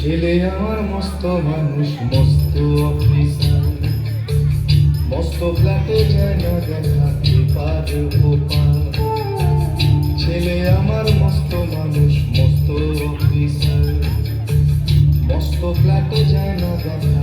ছেলে আমার মস্ত মানুষ, মস্ত অফিসার মস্ত ফ্ল্যাটে জায়গা দেখাতে পার ছেলে আমার মস্ত মানুষ, মস্ত অফিসার মস্ত ফ্ল্যাটে জায়গা না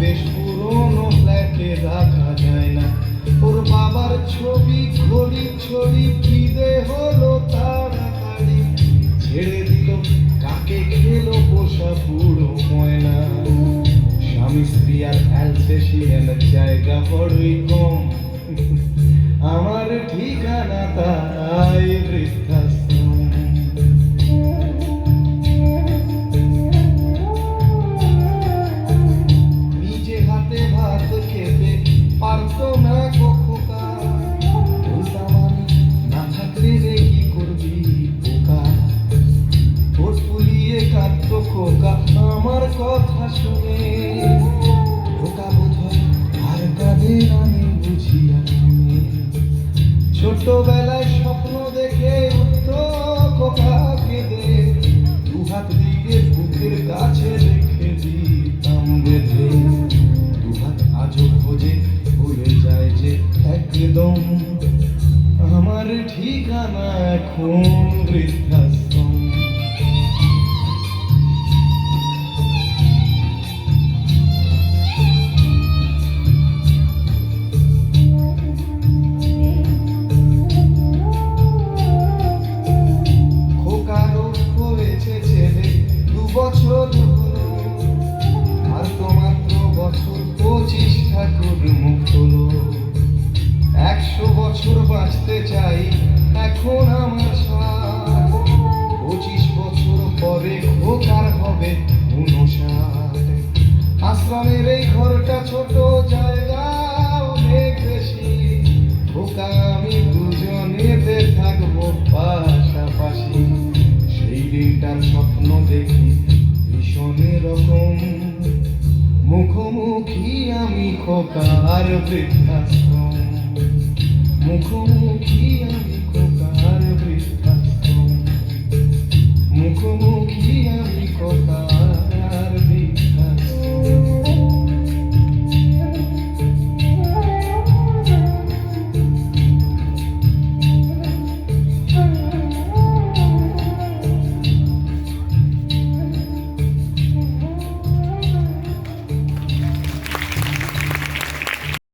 বেশ পুরোনো ফ্ল্যাটে রাখা যায় না। ওর বাবার স্বামী স্ত্রী জায়গা বড়ই কম। আমার ঠিকানা তাই নিজে হাতে ভাত খেতে পারতো না না রে কি করবি আমার কথা শুনে। একদম আমার ঠিকানা এখন বৃদ্ধাশ্রম বছর বাঁচতে চাই, এখন আমার সাথ। পঁচিশ বছর পরে খোকার হবে উনষাট আশ্রমের এই ঘরটা ছোট জায়গা অনেক বেশি। খোকা, আমি দুজনেতে থাকব পাশাপাশি, সেই দিনটার স্বপ্ন দেখি ভীষণ রকম মুখোমুখি আমি খোকার বৃদ্ধাশ্রম। মুখোমুখি আমি খোকার বৃদ্ধাশ্রম মুখোমুখি